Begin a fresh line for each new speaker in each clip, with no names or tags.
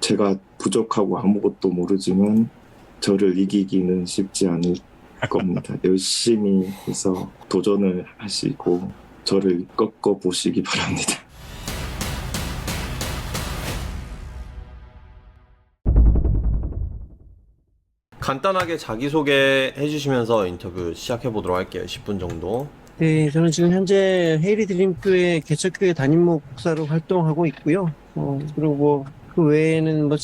제가 부족하고 아무것도 모르지만 저를 이기기는 쉽지 않을 겁니다. 열심히 해서 도전을 하시고 저를 꺾어 보시기 바랍니다.
간단하게 자기소개 해주시면서 인터뷰 시작해보도록 할게요. 10분 정도.
네, 저는 지금 현재 헤이리 드림교회 개척교회 담임 목사로 활동하고 있고요. 어, 그리고 뭐 그 외에는 뭐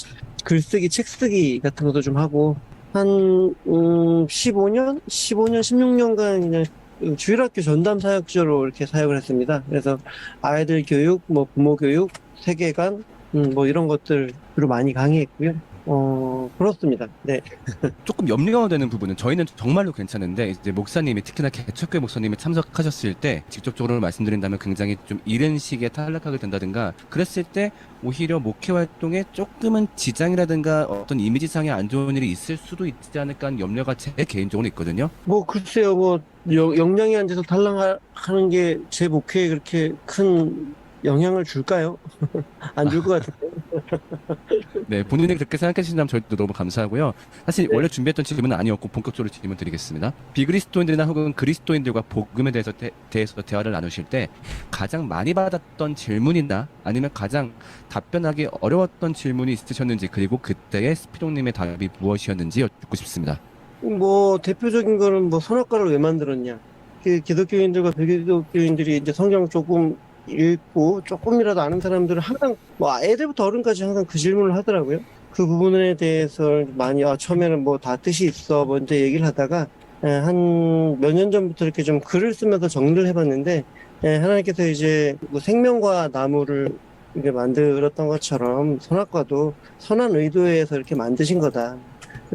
글쓰기, 책쓰기 같은 것도 좀 하고 한 음, 15년, 15년, 16년간 그냥 주일학교 전담 사역자로 이렇게 사역을 했습니다. 그래서 아이들 교육, 뭐 부모 교육, 세계관, 음, 뭐 이런 것들로 많이 강의했고요. 어, 그렇습니다. 네.
조금 염려가 되는 부분은 저희는 정말로 괜찮은데 이제 목사님이 특히나 개척교회 목사님이 참석하셨을 때 직접적으로 말씀드린다면 굉장히 좀 이른 시기에 탈락하게 된다든가 그랬을 때 오히려 목회 활동에 조금은 지장이라든가 어떤 이미지상의 안 좋은 일이 있을 수도 있지 않을까 하는 염려가 제 개인적으로 있거든요.
뭐 글쎄요 뭐 영- 역량이 안 돼서 탈락하는 게 제 목회에 그렇게 큰 영향을 줄까요? 안 줄 것 같은데.
네, 본인이 그렇게 생각해 주신다면 저희도 너무 감사하고요. 사실
네.
원래 준비했던 질문은 아니었고 본격적으로 질문 드리겠습니다. 비그리스도인들이나 혹은 그리스도인들과 복음에 대해서 대, 대해서 대화를 나누실 때 가장 많이 받았던 질문이나 아니면 가장 답변하기 어려웠던 질문이 있으셨는지 그리고 그때의 스피롱님의 답이 무엇이었는지 여쭙고 싶습니다.
뭐 대표적인 거는 뭐 선악과를 왜 만들었냐. 그 기독교인들과 비기독교인들이 이제 성경 조금 읽고 조금이라도 아는 사람들은 항상 뭐 애들부터 어른까지 항상 그 질문을 하더라고요. 그 부분에 대해서 많이 아, 처음에는 뭐 다 뜻이 있어 먼저 얘기를 하다가 한 몇 년 전부터 이렇게 좀 글을 쓰면서 정리를 해봤는데 예, 하나님께서 이제 뭐 생명과 나무를 이렇게 만들었던 것처럼 선악과도 선한 의도에서 이렇게 만드신 거다.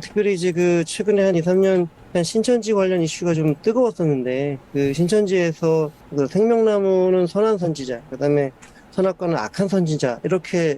특별히 이제 그 최근에 한 2, 3년 한 신천지 관련 이슈가 좀 뜨거웠었는데 그 신천지에서 그 생명나무는 선한 선지자, 그다음에 선악과는 악한 선지자 이렇게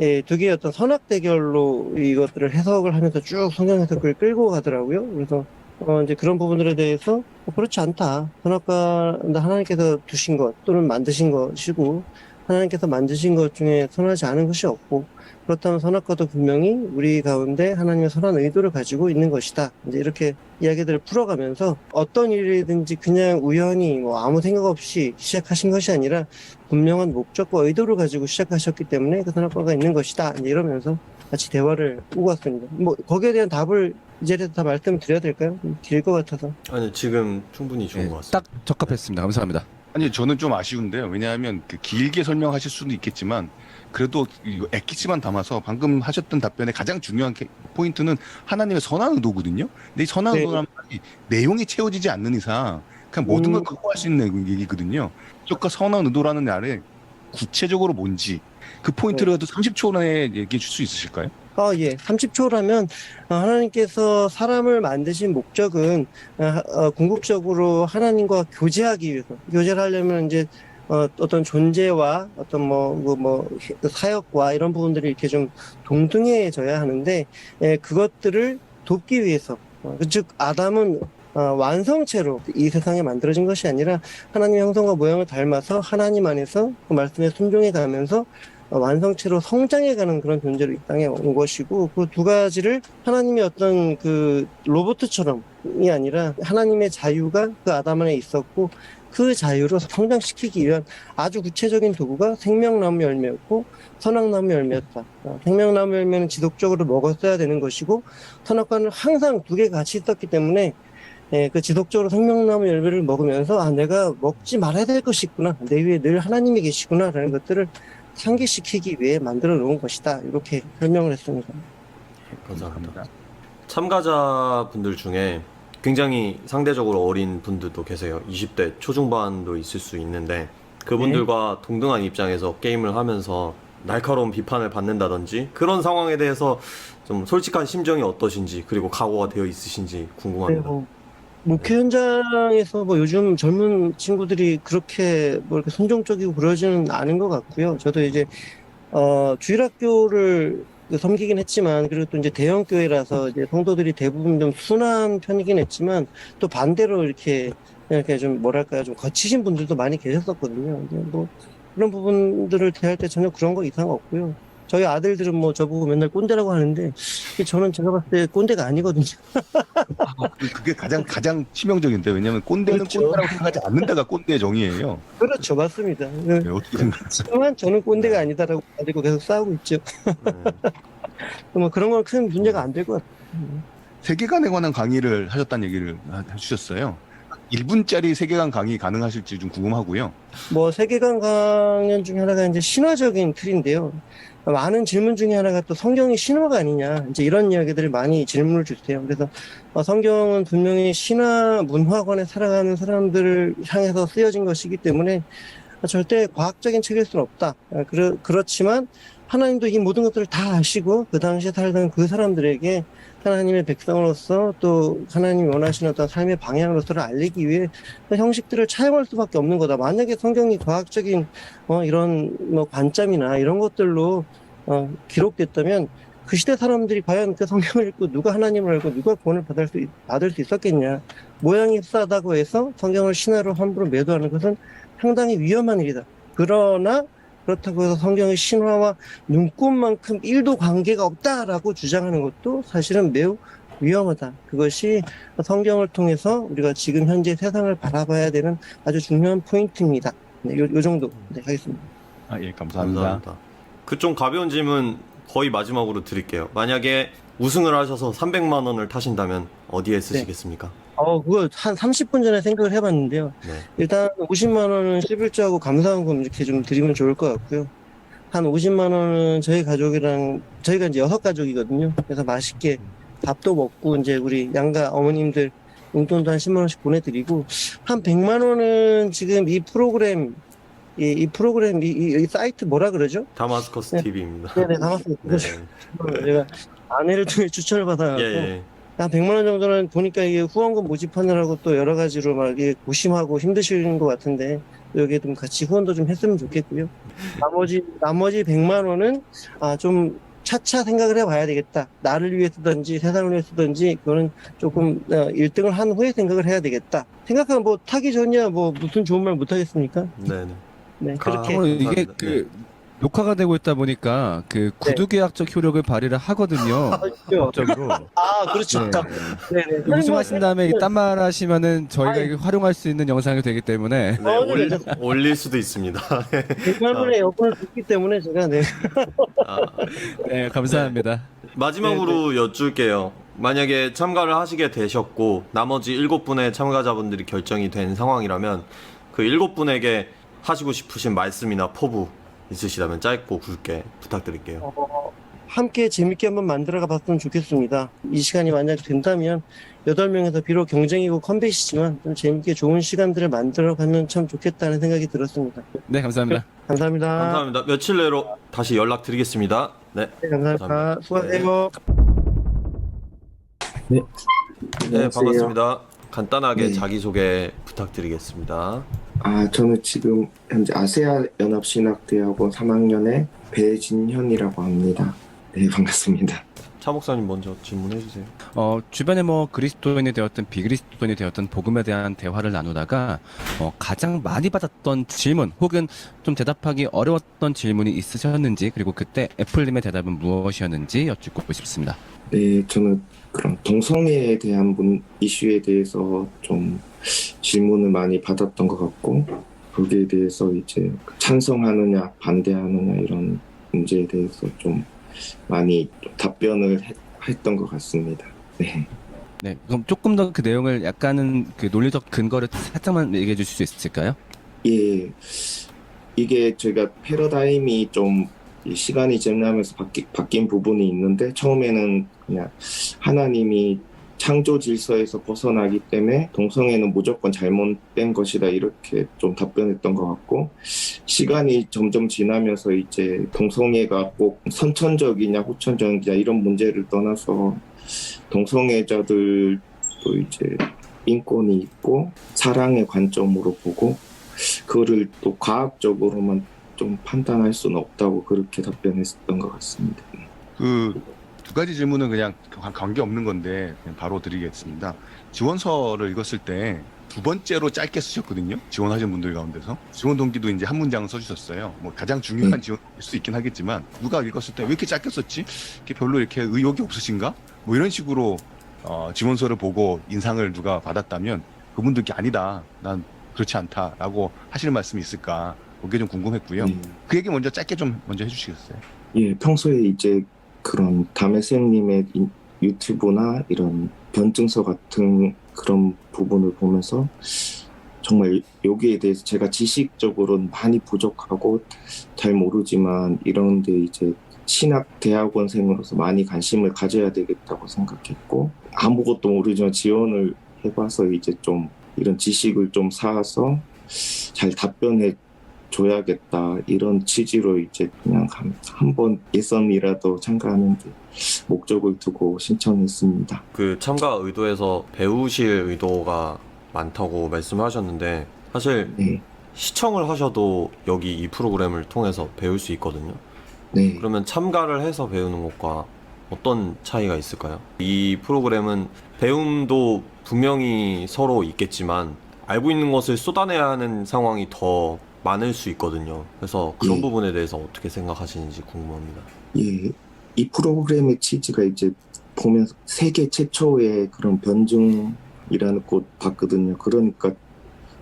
예, 두 개의 어떤 선악 대결로 이것들을 해석을 하면서 쭉 성경 해석을 끌고 가더라고요. 그래서 어 이제 그런 부분들에 대해서 어, 그렇지 않다. 선악과 하나님께서 두신 것 또는 만드신 것이고 하나님께서 만드신 것 중에 선하지 않은 것이 없고 그렇다면 선악과도 분명히 우리 가운데 하나님의 선한 의도를 가지고 있는 것이다. 이제 이렇게 이야기들을 풀어가면서 어떤 일이든지 그냥 우연히 뭐 아무 생각 없이 시작하신 것이 아니라 분명한 목적과 의도를 가지고 시작하셨기 때문에 그 선악과가 있는 것이다. 이제 이러면서 같이 대화를 오고 왔습니다. 뭐 거기에 대한 답을 이 자리에서 다 말씀을 드려야 될까요? 길 것 같아서.
아니, 지금 충분히 좋은
네,
것 같습니다.
딱 적합했습니다. 감사합니다.
아니 저는 좀 아쉬운데요. 왜냐하면 그 길게 설명하실 수도 있겠지만 그래도 액기스만 담아서 방금 하셨던 답변의 가장 중요한 케- 포인트는 하나님의 선한 의도거든요. 근데 이 선한
네.
의도란 말이 내용이 채워지지 않는 이상 그냥 모든 걸
음.
갖고 할수 있는 얘기거든요. 적과 선한 의도라는 말에 구체적으로 뭔지 그 포인트라도 30초 내에 얘기해 줄 수 있으실까요?
아, 예. 30초라면 하나님께서 사람을 만드신 목적은 어, 어, 궁극적으로 하나님과 교제하기 위해서 교제를 하려면 이제 어, 어떤 존재와 어떤 뭐, 뭐, 뭐, 사역과 이런 부분들이 이렇게 좀 동등해져야 하는데, 예, 그것들을 돕기 위해서, 어, 즉, 아담은 어, 완성체로 이 세상에 만들어진 것이 아니라 하나님의 형성과 모양을 닮아서 하나님 안에서 그 말씀에 순종해 가면서 어, 완성체로 성장해가는 그런 존재로 이 땅에 온 것이고 그 두 가지를 하나님이 어떤 그 로봇처럼이 아니라 하나님의 자유가 그 아담 안에 있었고 그 자유로 성장시키기 위한 아주 구체적인 도구가 생명나무 열매였고 선악나무 열매였다. 어, 생명나무 열매는 지속적으로 먹었어야 되는 것이고 선악과는 항상 두 개 같이 있었기 때문에 예, 그 지속적으로 생명나무 열매를 먹으면서 아 내가 먹지 말아야 될 것이 있구나 내 위에 늘 하나님이 계시구나라는 것들을 상기시키기 위해 만들어 놓은 것이다. 이렇게 설명을 했습니다.
감사합니다. 참가자 분들 중에 굉장히 상대적으로 어린 분들도 계세요. 20대 초중반도 있을 수 있는데 그분들과 동등한 입장에서 게임을 하면서 날카로운 비판을 받는다든지 그런 상황에 대해서 좀 솔직한 심정이 어떠신지 그리고 각오가 되어 있으신지 궁금합니다.
그리고 목회 현장에서 뭐 요즘 젊은 친구들이 그렇게 뭐 이렇게 순종적이고 그러지는 않은 것 같고요. 저도 이제 어 주일학교를 섬기긴 했지만 그리고 또 이제 대형 교회라서 이제 성도들이 대부분 좀 순한 편이긴 했지만 또 반대로 이렇게 이렇게 좀 뭐랄까요 좀 거치신 분들도 많이 계셨었거든요. 이제 뭐 그런 부분들을 대할 때 전혀 그런 거 이상 없고요. 저희 아들들은 뭐 저보고 맨날 꼰대라고 하는데 저는 제가 봤을 때 꼰대가 아니거든요.
그- 그게 가장 가장 치명적인데 왜냐면 꼰대는
그렇죠.
꼰대라고 생각하지 않는다가 꼰대의 정의예요.
그렇죠, 맞습니다.
네, 어떻게 생각하세요?
하지만 저는 꼰대가 아니다라고 가지고 계속 싸우고 있죠.
네.
뭐 그런 건 큰 문제가 안 될 것 같아요.
세계관에 관한 강의를 하셨다는 얘기를 하- 해주셨어요. 1분짜리 세계관 강의 가능하실지 좀 궁금하고요.
뭐 세계관 강연 중에 하나가 이제 신화적인 틀인데요. 많은 질문 중에 하나가 또 성경이 신화가 아니냐 이제 이런 이야기들을 많이 질문을 주세요. 그래서 어, 성경은 분명히 신화 문화관에 살아가는 사람들을 향해서 쓰여진 것이기 때문에 절대 과학적인 책일 수는 없다. 아, 그렇, 그렇지만 하나님도 이 모든 것들을 다 아시고 그 당시에 살던 그 사람들에게 하나님의 백성으로서 또 하나님이 원하시는 어떤 삶의 방향으로서를 알리기 위해 그 형식들을 차용할 수밖에 없는 거다. 만약에 성경이 과학적인 어, 이런 뭐 관점이나 이런 것들로 어, 기록됐다면 그 시대 사람들이 과연 그 성경을 읽고 누가 하나님을 알고 누가 구원을 받을 수, 있- 받을 수 있었겠냐. 모양이 흡사하다고 해서 성경을 신화로 함부로 매도하는 것은 상당히 위험한 일이다. 그러나 그렇다고 해서 성경의 신화와 눈꽃만큼 1도 관계가 없다라고 주장하는 것도 사실은 매우 위험하다. 그것이 성경을 통해서 우리가 지금 현재 세상을 바라봐야 되는 아주 중요한 포인트입니다. 네, 요, 요 정도 네, 하겠습니다.
아, 예, 감사합니다.
감사합니다. 그 좀 가벼운 질문 거의 마지막으로 드릴게요. 만약에 우승을 하셔서 300만 원을 타신다면 어디에 쓰시겠습니까?
어, 그거 한 30분 전에 생각을 해봤는데요.
네.
일단 50만 원은 11조하고 감사원금 이렇게 좀 드리면 좋을 것 같고요. 한 50만 원은 저희 가족이랑 저희가 이제 여섯 가족이거든요. 그래서 맛있게 밥도 먹고 이제 우리 양가 어머님들 용돈도 한 10만 원씩 보내드리고 한 100만 원은 지금 이 프로그램 이, 이 프로그램 이, 이- 이 사이트 뭐라 그러죠?
다마스커스
네.
TV입니다.
네네 남았습니다.
네.
제가 아내를 통해 추천을 받아갖고
예, 예.
한 100만 원 정도는 보니까 이게 후원금 모집하느라고 또 여러 가지로 막 이게 고심하고 힘드시는 것 같은데 여기에 좀 같이 후원도 좀 했으면 좋겠고요. 나머지 나머지 100만 원은 아 좀 차차 생각을 해봐야 되겠다. 나를 위해 쓰든지 세상을 위해 쓰든지 그거는 조금 어, 1등을 한 후에 생각을 해야 되겠다. 생각하면 뭐 타기 전이야 뭐 무슨 좋은 말 못하겠습니까?
네, 네.
네
가-
그렇게
참고로 이게
감사합니다.
그 녹화가 되고 있다 보니까 그 구두계약적 효력을 발휘를 하거든요.
하죠.
적으로.
아 그렇죠.
네.
네네.
우승하신 다음에 이 딴말 하시면은 저희가
아이.
이거 활용할 수 있는 영상이 되기 때문에
네,
어,
올,
네.
올릴 수도 있습니다.
100만 원의 여분을 줬기 때문에 제가 네.
아,
네 감사합니다.
마지막으로 여쭐게요. 만약에 참가를 하시게 되셨고 나머지 일곱 분의 참가자분들이 결정이 된 상황이라면 그 일곱 분에게 하시고 싶으신 말씀이나 포부 있으시다면 짧고 굵게 부탁드릴게요.
어, 함께 재밌게 한번 만들어가 봤으면 좋겠습니다. 이 시간이 만약 된다면 8명에서 비록 경쟁이고 컴뱃이지만 좀 재밌게 좋은 시간들을 만들어가면 참 좋겠다는 생각이 들었습니다.
네 감사합니다.
감사합니다.
감사합니다. 며칠 내로 다시 연락드리겠습니다. 네,
네, 감사합니다.
감사합니다.
수고하세요.
네
안녕하세요.
반갑습니다. 간단하게
네.
자기소개 부탁드리겠습니다.
아, 저는 지금 현재 아세아 연합신학대학원 3학년의 배진현이라고 합니다. 네, 반갑습니다.
차 목사님 먼저 질문해 주세요.
어, 주변에 뭐 그리스도인이 되었든 비그리스도인이 되었든 복음에 대한 대화를 나누다가 어, 가장 많이 받았던 질문 혹은 좀 대답하기 어려웠던 질문이 있으셨는지 그리고 그때 애플님의 대답은 무엇이었는지 여쭙고 싶습니다.
네, 저는 그런 동성애에 대한 문, 이슈에 대해서 좀 질문을 많이 받았던 것 같고 거기에 대해서 이제 찬성하느냐 반대하느냐 이런 문제에 대해서 좀 많이 답변을 했, 했던 것 같습니다. 네.
네, 그럼 조금 더 그 내용을 약간은 그 논리적 근거를 살짝만 얘기해 주실 수 있을까요?
예, 이게 저희가 패러다임이 좀이 시간이 지나면서 바뀐 부분이 있는데 처음에는 그냥 하나님이 창조 질서에서 벗어나기 때문에 동성애는 무조건 잘못된 것이다 이렇게 좀 답변했던 것 같고 시간이 점점 지나면서 이제 동성애가 꼭 선천적이냐 후천적이냐 이런 문제를 떠나서 동성애자들도 이제 인권이 있고 사랑의 관점으로 보고 그거를 또 과학적으로만 좀 판단할 수는 없다고 그렇게 답변했었던 것 같습니다.
그 두 가지 질문은 그냥 관계 없는 건데 그냥 바로 드리겠습니다. 지원서를 읽었을 때 두 번째로 짧게 쓰셨거든요. 지원하신 분들 가운데서 지원 동기도 이제 한 문장 써주셨어요. 뭐 가장 중요한
음.
지원일 수 있긴 하겠지만 누가 읽었을 때 왜 이렇게 짧게 썼지? 이렇게 별로 이렇게 의욕이 없으신가? 뭐 이런 식으로 어, 지원서를 보고 인상을 누가 받았다면 그분들께 아니다. 난 그렇지 않다라고 하시는 말씀이 있을까? 그게 좀 궁금했고요.
예.
그 얘기 먼저 짧게 좀 먼저 해주시겠어요?
예, 평소에 이제 그런 담에쌤님의 인- 유튜브나 이런 변증서 같은 그런 부분을 보면서 정말 여기에 대해서 제가 지식적으로는 많이 부족하고 잘 모르지만 이런데 이제 신학 대학원생으로서 많이 관심을 가져야 되겠다고 생각했고 아무것도 모르지만 지원을 해봐서 이제 좀 이런 지식을 좀 쌓아서 잘 답변해 줘야겠다 이런 취지로 이제 그냥 한- 한번 예선이라도 참가하는데 목적을 두고 신청했습니다.
그 참가 의도에서 배우실 의도가 많다고 말씀하셨는데 사실
네,
시청을 하셔도 여기 이 프로그램을 통해서 배울 수 있거든요.
네,
그러면 참가를 해서 배우는 것과 어떤 차이가 있을까요? 이 프로그램은 배움도 분명히 서로 있겠지만 알고 있는 것을 쏟아내야 하는 상황이 더 많을 수 있거든요. 그래서 그런
예.
부분에 대해서 어떻게 생각하시는지 궁금합니다.
예, 이 프로그램의 취지가 이제 보면 세계 최초의 그런 변증이라는 곳 봤거든요. 그러니까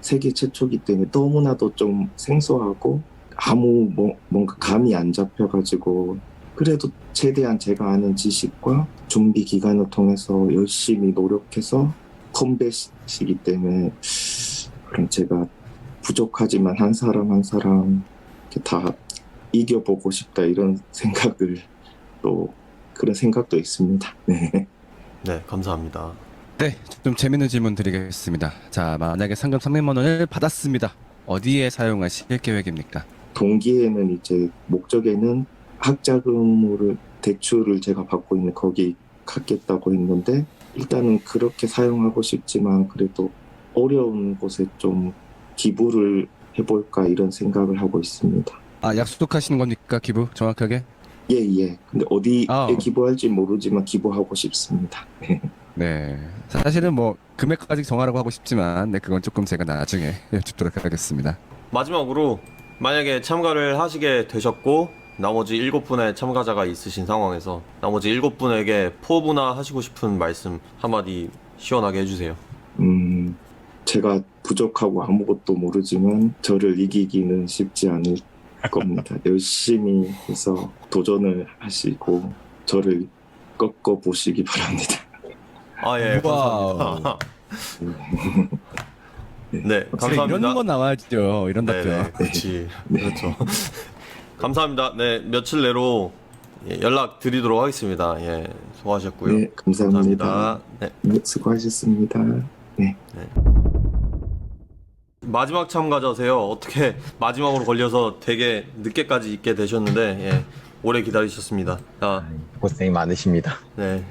세계 최초기 때문에 너무나도 좀 생소하고 아무 뭐, 뭔가 감이 안 잡혀가지고 그래도 최대한 제가 아는 지식과 준비 기간을 통해서 열심히 노력해서 컴뱃이기 때문에 그럼 제가 부족하지만 한 사람 한 사람 다 이겨보고 싶다 이런 생각을 또 그런 생각도 있습니다. 네.
네, 감사합니다.
네, 좀 재밌는 질문 드리겠습니다. 자, 만약에 상금 300만 원을 받았습니다. 어디에 사용하실 계획입니까?
동기에는 이제 목적에는 학자금을 대출을 제가 받고 있는 거기 갖겠다고 했는데 일단은 그렇게 사용하고 싶지만 그래도 어려운 곳에 좀 기부를 해볼까 이런 생각을 하고 있습니다.
아, 약속하시는 겁니까? 기부 정확하게?
예, 예. 근데 어디에
아.
기부할지 모르지만 기부하고 싶습니다. 네.
네. 사실은 뭐 금액 아직 정하라고 하고 싶지만 네, 그건 조금 제가 나중에 여쭙도록 하겠습니다.
마지막으로 만약에 참가를 하시게 되셨고 나머지 일곱 분의 참가자가 있으신 상황에서 나머지 일곱 분에게 포부나 하시고 싶은 말씀 한마디 시원하게 해주세요.
음, 제가 부족하고 아무것도 모르지만 저를 이기기는 쉽지 않을 겁니다. 열심히 해서 도전을 하시고 저를 꺾어 보시기 바랍니다.
아 예. 감사합니다. 네,
확실히
감사합니다.
이런 건 나와야죠. 이런 답변.
네네, 그렇지.
네.
그렇죠. 감사합니다. 네, 며칠 내로 예, 연락 드리도록 하겠습니다. 예, 수고하셨고요.
네, 감사합니다.
감사합니다. 네.
네, 수고하셨습니다. 네.
마지막 참가자세요. 어떻게 마지막으로 걸려서 되게 늦게까지 있게 되셨는데 예, 오래 기다리셨습니다. 자,
고생이 많으십니다.
네.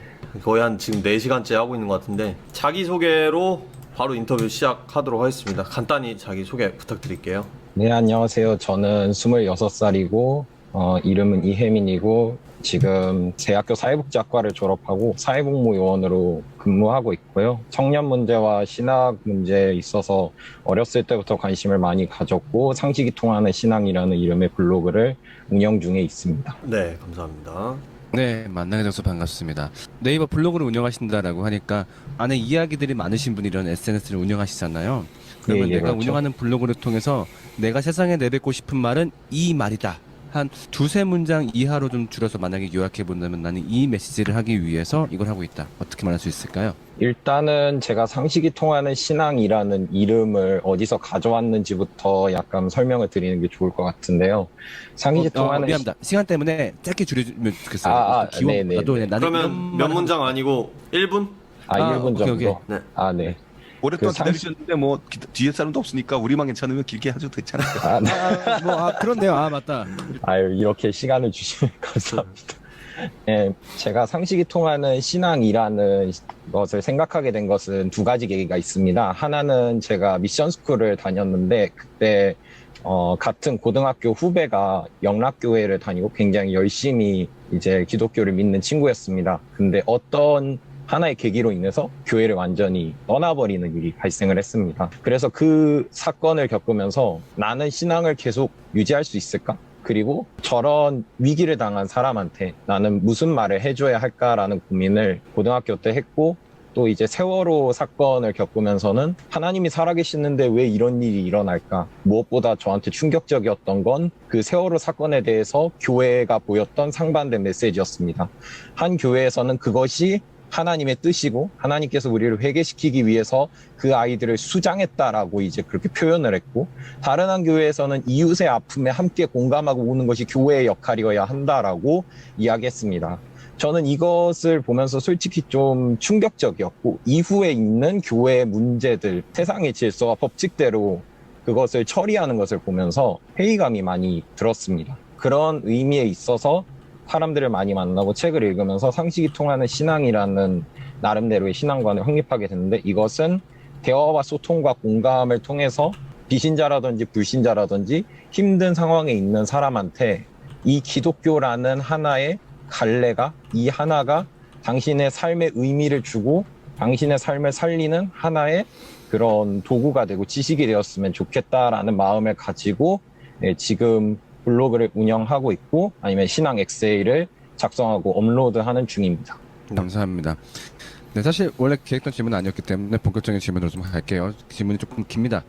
거의 한 지금 4시간째 하고 있는 것 같은데 자기소개로 바로 인터뷰 시작하도록 하겠습니다. 간단히 자기소개 부탁드릴게요.
네, 안녕하세요. 저는 26살이고, 어, 이름은 이혜민이고, 지금 대학교 사회복지학과를 졸업하고 사회복무 요원으로 근무하고 있고요. 청년 문제와 신학 문제에 있어서 어렸을 때부터 관심을 많이 가졌고, 상식이 통하는 신앙이라는 이름의 블로그를 운영 중에 있습니다.
네, 감사합니다.
네, 만나게 돼서 반갑습니다. 네이버 블로그를 운영하신다라고 하니까 안에 이야기들이 많으신 분이 이런 SNS를 운영하시잖아요. 그러면
예, 예,
내가
그렇죠.
운영하는 블로그를 통해서 내가 세상에 내뱉고 싶은 말은 이 말이다. 한 두세 문장 이하로 좀 줄여서 만약에 요약해 본다면 나는 이 메시지를 하기 위해서 이걸 하고 있다. 어떻게 말할 수 있을까요?
일단은 제가 상식이 통하는 신앙이라는 이름을 어디서 가져왔는지부터 약간 설명을 드리는 게 좋을 것 같은데요. 상식이
어, 어,
통하는
미안합니다. 시 간 때문에 짧게 줄여주면 좋겠어요.
아, 아,
기원보다도
네네.
나는 이런
그러면 몇 문장 아니고 1분?
아,
아,
1분
오케이,
정도.
오케이.
네.
아, 네.
오랫동안
그 상-
기다리셨는데 뭐 기- 뒤에 사람도 없으니까 우리만 괜찮으면 길게 하셔도 괜찮아요.
아, 네.
아, 뭐, 아, 그렇네요. 아, 맞다.
아유, 이렇게 시간을 주시면 감사합니다. 네, 제가 상식이 통하는 신앙이라는 것을 생각하게 된 것은 두 가지 계기가 있습니다. 하나는 제가 미션 스쿨을 다녔는데 그때 어, 같은 고등학교 후배가 영락교회를 다니고 굉장히 열심히 이제 기독교를 믿는 친구였습니다. 근데 어떤 하나의 계기로 인해서 교회를 완전히 떠나버리는 일이 발생을 했습니다. 그래서 그 사건을 겪으면서 나는 신앙을 계속 유지할 수 있을까? 그리고 저런 위기를 당한 사람한테 나는 무슨 말을 해줘야 할까라는 고민을 고등학교 때 했고 또 이제 세월호 사건을 겪으면서는 하나님이 살아계시는데 왜 이런 일이 일어날까? 무엇보다 저한테 충격적이었던 건 그 세월호 사건에 대해서 교회가 보였던 상반된 메시지였습니다. 한 교회에서는 그것이 하나님의 뜻이고 하나님께서 우리를 회개시키기 위해서 그 아이들을 수장했다라고 이제 그렇게 표현을 했고 다른 한 교회에서는 이웃의 아픔에 함께 공감하고 우는 것이 교회의 역할이어야 한다라고 이야기했습니다. 저는 이것을 보면서 솔직히 좀 충격적이었고 이후에 있는 교회의 문제들, 세상의 질서와 법칙대로 그것을 처리하는 것을 보면서 회의감이 많이 들었습니다. 그런 의미에 있어서 사람들을 많이 만나고 책을 읽으면서 상식이 통하는 신앙이라는 나름대로의 신앙관을 확립하게 됐는데 이것은 대화와 소통과 공감을 통해서 비신자라든지 불신자라든지 힘든 상황에 있는 사람한테 이 기독교라는 하나의 갈래가 이 하나가 당신의 삶의 의미를 주고 당신의 삶을 살리는 하나의 그런 도구가 되고 지식이 되었으면 좋겠다라는 마음을 가지고 예, 지금 블로그를 운영하고 있고 아니면 신앙 엑세이를 작성하고 업로드하는 중입니다.
감사합니다. 네, 사실 원래 계획된 질문은 아니었기 때문에 본격적인 질문으로 좀 갈게요. 질문이 조금 깁니다.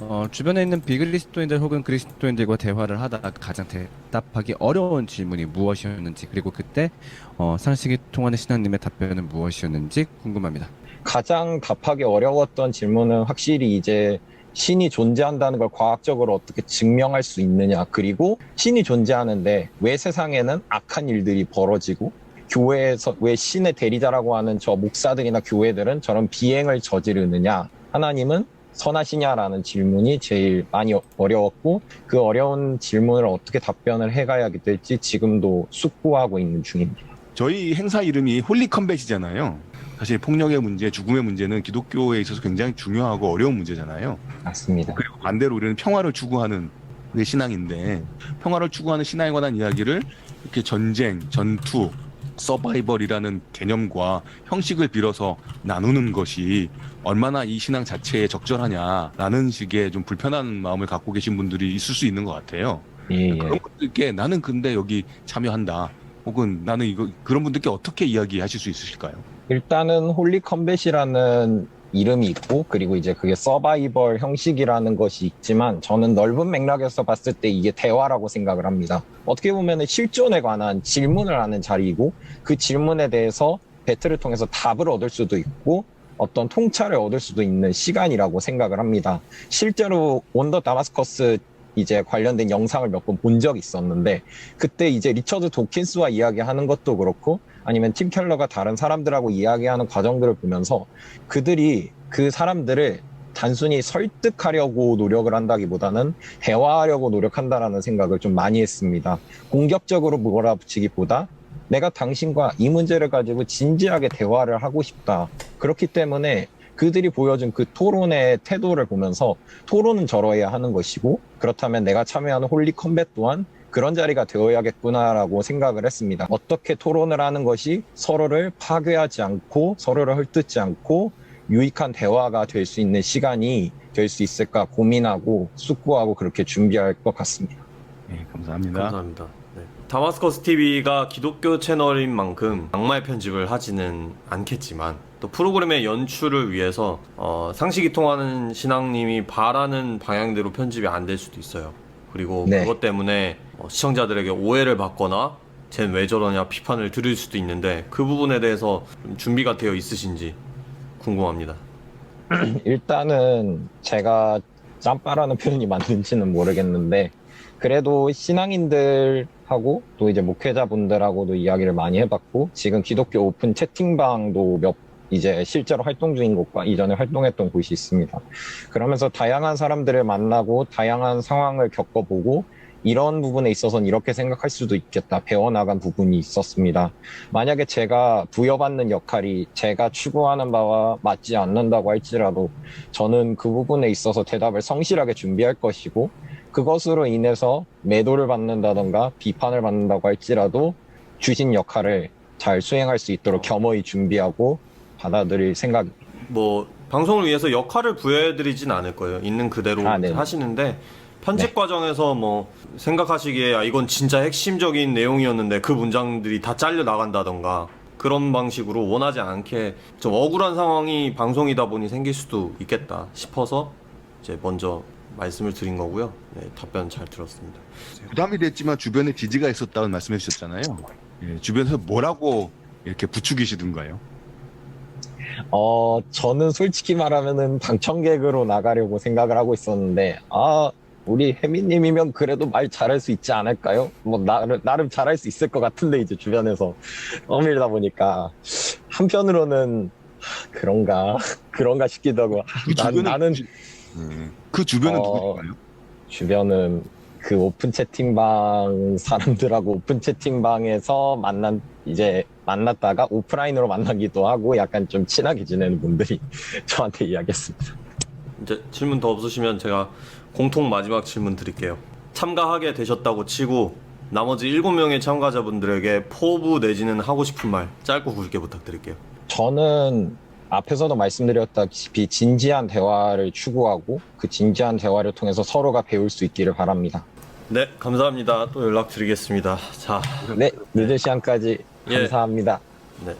어, 주변에 있는 비그리스도인들 혹은 그리스도인들과 대화를 하다가 가장 대답하기 어려운 질문이 무엇이었는지 그리고 그때 어, 상식이 통하는 신앙님의 답변은 무엇이었는지 궁금합니다.
가장 답하기 어려웠던 질문은 확실히 이제 신이 존재한다는 걸 과학적으로 어떻게 증명할 수 있느냐 그리고 신이 존재하는데 왜 세상에는 악한 일들이 벌어지고 교회에서 왜 신의 대리자라고 하는 저 목사들이나 교회들은 저런 비행을 저지르느냐 하나님은 선하시냐라는 질문이 제일 많이 어려웠고 그 어려운 질문을 어떻게 답변을 해가야 될지 지금도 숙고하고 있는 중입니다.
저희 행사 이름이 홀리 컴뱃이잖아요. 사실 폭력의 문제, 죽음의 문제는 기독교에 있어서 굉장히 중요하고 어려운 문제잖아요.
맞습니다.
그리고 반대로 우리는 평화를 추구하는 게 신앙인데 평화를 추구하는 신앙에 관한 이야기를 이렇게 전쟁, 전투, 서바이벌이라는 개념과 형식을 빌어서 나누는 것이 얼마나 이 신앙 자체에 적절하냐라는 식의 좀 불편한 마음을 갖고 계신 분들이 있을 수 있는 것 같아요.
예, 예.
그런 분들께 나는 근데 여기 참여한다. 혹은 나는 이거 그런 분들께 어떻게 이야기하실 수 있으실까요?
일단은 홀리 컴뱃이라는 이름이 있고 그리고 이제 그게 서바이벌 형식이라는 것이 있지만 저는 넓은 맥락에서 봤을 때 이게 대화라고 생각을 합니다. 어떻게 보면 실존에 관한 질문을 하는 자리이고 그 질문에 대해서 배틀을 통해서 답을 얻을 수도 있고 어떤 통찰을 얻을 수도 있는 시간이라고 생각을 합니다. 실제로 온더 다마스커스 이제 관련된 영상을 몇 번 본 적이 있었는데 그때 이제 리처드 도킨스와 이야기하는 것도 그렇고 아니면 팀 켈러가 다른 사람들하고 이야기하는 과정들을 보면서 그들이 그 사람들을 단순히 설득하려고 노력을 한다기보다는 대화하려고 노력한다라는 생각을 좀 많이 했습니다. 공격적으로 몰아붙이기보다 내가 당신과 이 문제를 가지고 진지하게 대화를 하고 싶다. 그렇기 때문에 그들이 보여준 그 토론의 태도를 보면서 토론은 저러해야 하는 것이고 그렇다면 내가 참여하는 홀리 컴뱃 또한 그런 자리가 되어야겠구나라고 생각을 했습니다. 어떻게 토론을 하는 것이 서로를 파괴하지 않고 서로를 헐뜯지 않고 유익한 대화가 될 수 있는 시간이 될 수 있을까 고민하고 숙고하고 그렇게 준비할 것 같습니다.
네, 감사합니다.
감사합니다. 네. 다마스커스 TV가 기독교 채널인 만큼 악마의 편집을 하지는 않겠지만 또 프로그램의 연출을 위해서 어, 상식이 통하는 신앙님이 바라는 방향대로 편집이 안 될 수도 있어요. 그리고
네.
그것 때문에 어, 시청자들에게 오해를 받거나 쟨 왜 저러냐 비판을 들을 수도 있는데 그 부분에 대해서 좀 준비가 되어 있으신지 궁금합니다.
일단은 제가 짬바라는 표현이 맞는지는 모르겠는데 그래도 신앙인들하고 또 이제 목회자분들하고도 이야기를 많이 해봤고 지금 기독교 오픈 채팅방도 몇 이제 실제로 활동 중인 곳과 이전에 활동했던 곳이 있습니다. 그러면서 다양한 사람들을 만나고 다양한 상황을 겪어보고 이런 부분에 있어서는 이렇게 생각할 수도 있겠다 배워나간 부분이 있었습니다. 만약에 제가 부여받는 역할이 제가 추구하는 바와 맞지 않는다고 할지라도 저는 그 부분에 있어서 대답을 성실하게 준비할 것이고 그것으로 인해서 매도를 받는다던가 비판을 받는다고 할지라도 주신 역할을 잘 수행할 수 있도록 겸허히 준비하고 받아들일 생각
뭐 방송을 위해서 역할을 부여해드리진 않을 거예요. 있는 그대로
아, 네.
하시는데 편집
네.
과정에서 뭐 생각하시기에 아 이건 진짜 핵심적인 내용이었는데 그 문장들이 다 잘려 나간다던가 그런 방식으로 원하지 않게 좀 억울한 상황이 방송이다 보니 생길 수도 있겠다 싶어서 이제 먼저 말씀을 드린 거고요. 네, 답변 잘 들었습니다.
부담이 됐지만 주변에 지지가 있었다는 말씀해 주셨잖아요. 예, 주변에서 뭐라고 이렇게 부추기시던가요?
어, 저는 솔직히 말하면은 방청객으로 나가려고 생각을 하고 있었는데, 아, 우리 혜미님이면 그래도 말 잘할 수 있지 않을까요? 뭐, 나름, 나름 잘할 수 있을 것 같은데, 이제 주변에서 떠밀다 보니까. 한편으로는, 하, 그런가, 그런가 싶기도 하고,
그
난,
주변은
나는
주- 예. 그 주변은
어,
누구인가요?
주변은 그 오픈 채팅방 사람들하고 오픈 채팅방에서 만난, 이제 만났다가 오프라인으로 만나기도 하고, 약간 좀 친하게 지내는 분들이 저한테 이야기했습니다.
이제 질문 더 없으시면 제가 공통 마지막 질문 드릴게요. 참가하게 되셨다고 치고 나머지 7명의 참가자분들에게 포부 내지는 하고 싶은 말 짧고 굵게 부탁드릴게요.
저는 앞에서도 말씀드렸다시피 진지한 대화를 추구하고 그 진지한 대화를 통해서 서로가 배울 수 있기를 바랍니다.
네, 감사합니다. 또 연락드리겠습니다. 자,
네, 늦은 시간까지
예.
감사합니다.
네.